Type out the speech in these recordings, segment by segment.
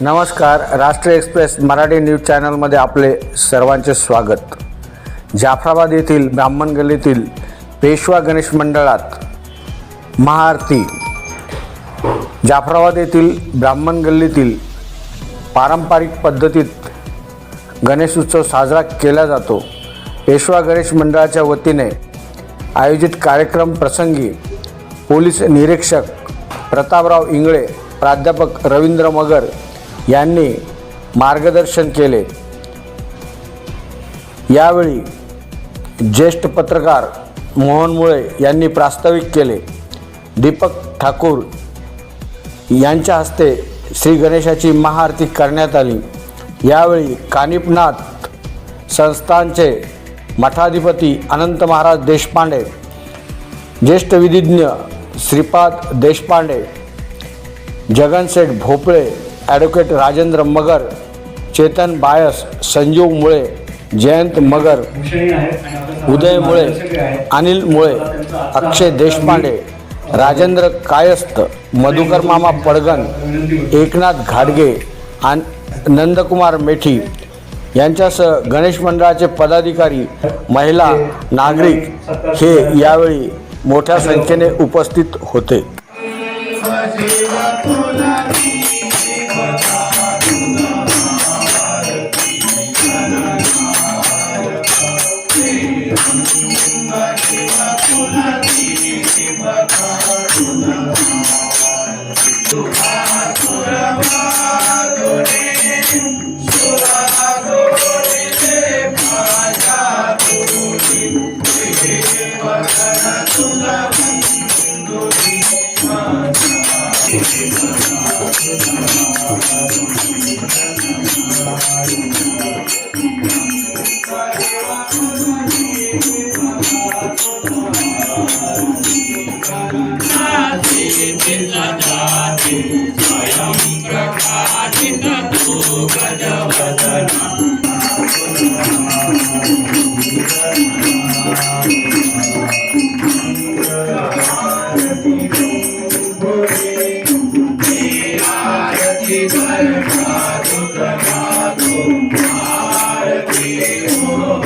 नमस्कार राष्ट्रीय express Marathi news चॅनलमध्ये आपले सर्वांचे स्वागत. जाफराबाद येथील ब्राह्मण गल्लीतील पेशवा गणेश मंडळात महाआरती. जाफराबाद येथील ब्राह्मण गल्लीतील पारंपरिक पद्धतीत गणेश उत्सव साजरा केला जातो. पेशवा गणेश मंडळाच्या वतीने आयोजित कार्यक्रम प्रसंगी पोलीस निरीक्षक प्रतापराव इंगळे प्राध्यापक रवींद्र मगर यांनी मार्गदर्शन केले. यावेळी ज्येष्ठ पत्रकार मोहन मुळे यांनी प्रास्ताविक केले. दीपक ठाकूर यांच्या हस्ते श्री गणेशाची महाआरती करण्यात आली. यावेळी कानिपनाथ संस्थानचे मठाधिपती अनंत महाराज देशपांडे ज्येष्ठ विधिज्ञ श्रीपाद देशपांडे जगनसेठ भोपळे ॲडव्होकेट राजेंद्र मगर चेतन बायस संजीव मुळे जयंत मगर उदय मुळे अनिल मुळे अक्षय देशपांडे राजेंद्र कायस्थ मधुकर मामा पडगन एकनाथ घाडगे आणि नंदकुमार मेठी यांच्यासह गणेश मंडळाचे पदाधिकारी महिला नागरिक हे यावेळी मोठ्या संख्येने उपस्थित होते. Bye.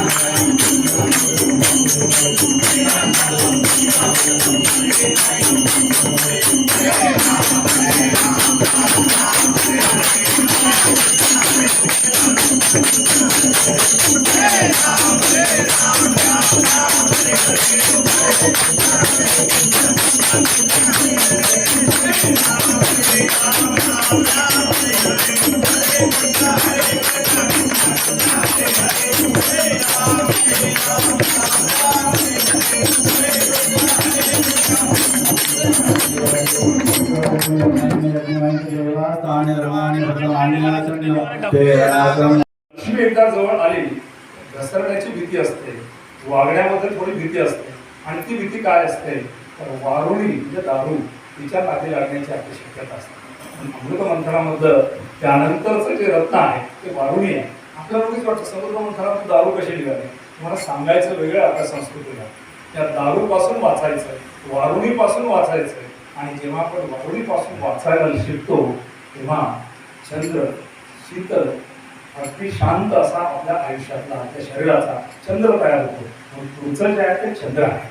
Yeah. लक्ष्मी एकदा जवळ आली घसरण्याची भीती असते वागण्यामध्ये थोडी भीती असते आणि ती भीती काय असते तर वारुणी म्हणजे दारू तिच्या नादी लागण्याची आपली शक्यता असते अमृत मंथनामधलं त्यानंतरचं जे रत्न आहे ते वारुणी आहे आपल्याला लगेच वाटतं समृद्ध मंथनामध्ये दारू कशी निघाली तुम्हाला सांगायचं वेगळं आता संस्कृतीला त्या दारूपासून वाचायचं. वारुणीपासून वाचायचं. आणि जेव्हा आपण वारुणीपासून वाचायला शिकतो तेव्हा चंद्र शीतल अगदी शांत असा आपल्या आयुष्यातला आपल्या शरीराचा चंद्र तयार होतो. मग तुमचं जे आहे ते चंद्र आहे.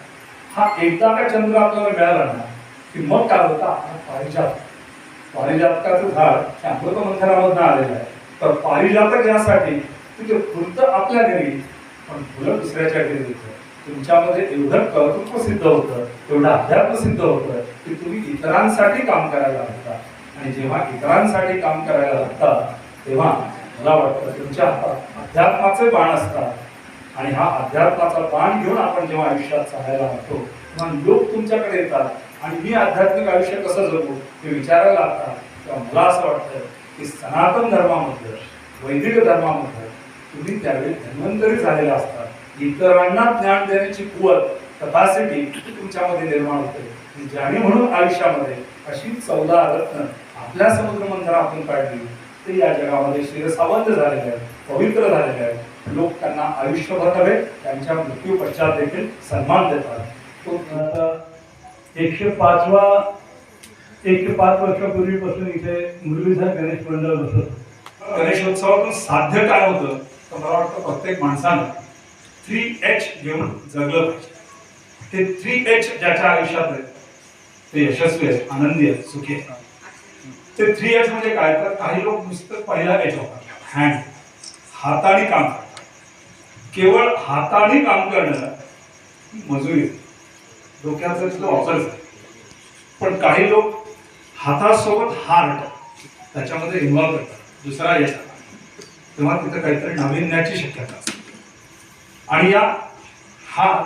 हा एकदा का चंद्र आपल्याला मिळाला ना की मग काय होतं? आपला पारिजात पारिजातकाचं झाड हे अमृत मंथनामधनं आलेलं आहे. तर पारिजातक यासाठी की ते फुलतं आपल्या घरी पण फुलं दुसऱ्याच्या घरी येतं तुमच्यामध्ये एवढं कर्तृत्व सिद्ध होतं एवढं अध्यात्म सिद्ध होतं की तुम्ही इतरांसाठी काम करायला लागता. आणि जेव्हा इतरांसाठी काम करायला लागता तेव्हा मला वाटतं तुमच्या हातात अध्यात्माचे बाण असतात. आणि हा अध्यात्माचा बाण घेऊन आपण जेव्हा आयुष्यात चालायला लागतो तेव्हा लोक तुमच्याकडे येतात. आणि मी आध्यात्मिक आयुष्य कसं जगू हे विचारायला लागतात. तेव्हा मला असं वाटतं की सनातन धर्मामध्ये वैदिक धर्मामध्ये तुम्ही त्यावेळी धन्वंतरी झालेला असतात. इतरांना ज्ञान देण्याची कुवत कपॅसिटी तुमच्यामध्ये निर्माण होते? ज्याने म्हणून आयुष्यामध्ये अशी चौदा रत्न आपल्या समुद्र मंथनातून काढली. ते या जगामध्ये शिरसावंत झालेले आहेत पवित्र झालेले आहेत. लोक त्यांना आयुष्यभर नव्हे त्यांच्या मृत्यू पश्चात देखील सन्मान देतात. तो एकशे पाचवा एकशे पाच वर्षापूर्वीपासून इथे मुरलीधर गणेश मंडळ बसत गणेशोत्सवातून साध्य काय होतं? तर मला वाटतं प्रत्येक माणसानं थ्री एच घेऊन जगलं पाहिजे. ते थ्री एच ज्याच्या आयुष्यात आहे ते यशस्वी आहे आनंदी आहेत सुखी आहेत ते थ्री एच म्हणजे काय? तर काही लोक नुसतं पहिला एच होतात हँड हाताने काम करतात. केवळ हाताने काम करणं मजुरी. आहे. डोक्याचा तिथं वापरच आहे. पण काही लोक हातासोबत हार्ट त्याच्यामध्ये इन्व्हॉल्व्ह करतात. दुसरा येतात तेव्हा तिथं काहीतरी नाविन्याची शक्यता असते. आणि या हात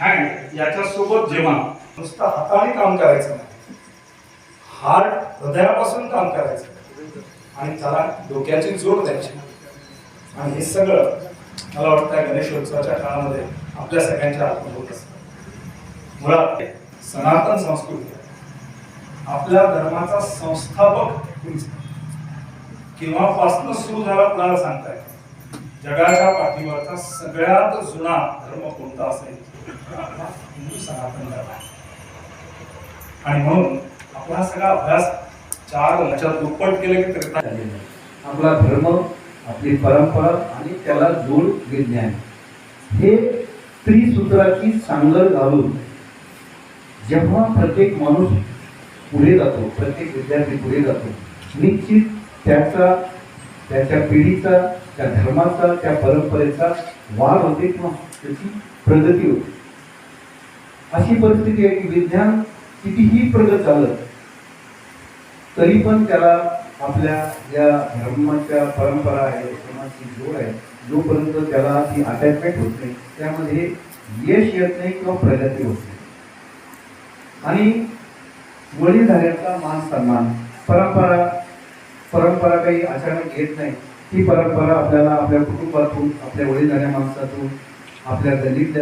हँड याच्यासोबत जेव्हा नुसतं हाताने काम करायचं नाही हार्ट हृदयापासून काम करायचं आणि त्याला डोक्याची जोड द्यायची आणि हे सगळं मला वाटतं गणेशोत्सवाच्या काळामध्ये आपल्या सगळ्यांच्या हातून होत असतं. मुळात सनातन संस्कृती आपल्या धर्माचा संस्थापक किंवा नाही. केव्हापासून सुरू झाला आपल्याला सांगता येतं जगाच्या पाठीवरचा सगळ्यात जुना धर्म कोणता असेल? तर आपला हिंदू सनातन धर्म आणि म्हणून आपला सगळा अभ्यास चार लक्षात दुप्पट केले की त्रेता आपला धर्म आपली परंपरा आणि त्याला जोड विज्ञान. हे त्रिसूत्राची सांगड घालून जेव्हा प्रत्येक माणूस पुढे जातो प्रत्येक विद्यार्थी पुढे जातो निश्चित त्याचा त्याच्या पिढीचा त्या धर्माचा त्या परंपरेचा वाढ होते किंवा त्याची प्रगती होते. अशी परिस्थिती आहे की विज्ञान कितीही प्रगत झालं तरी पण त्याला आपल्या या धर्माच्या परंपरा आहे धर्माची जोड आहे जोपर्यंत त्याला ती अटॅचमेंट होत नाही त्यामध्ये यश येत नाही किंवा प्रगती होत नाही. आणि वडीलधाऱ्यांचा मान सन्मान परंपरा परंपरा काही अचानक येत नाही ही परंपरा आपल्याला आपल्या कुटुंबातून आपल्या वडीलधाऱ्या माणसातून आपल्या दलित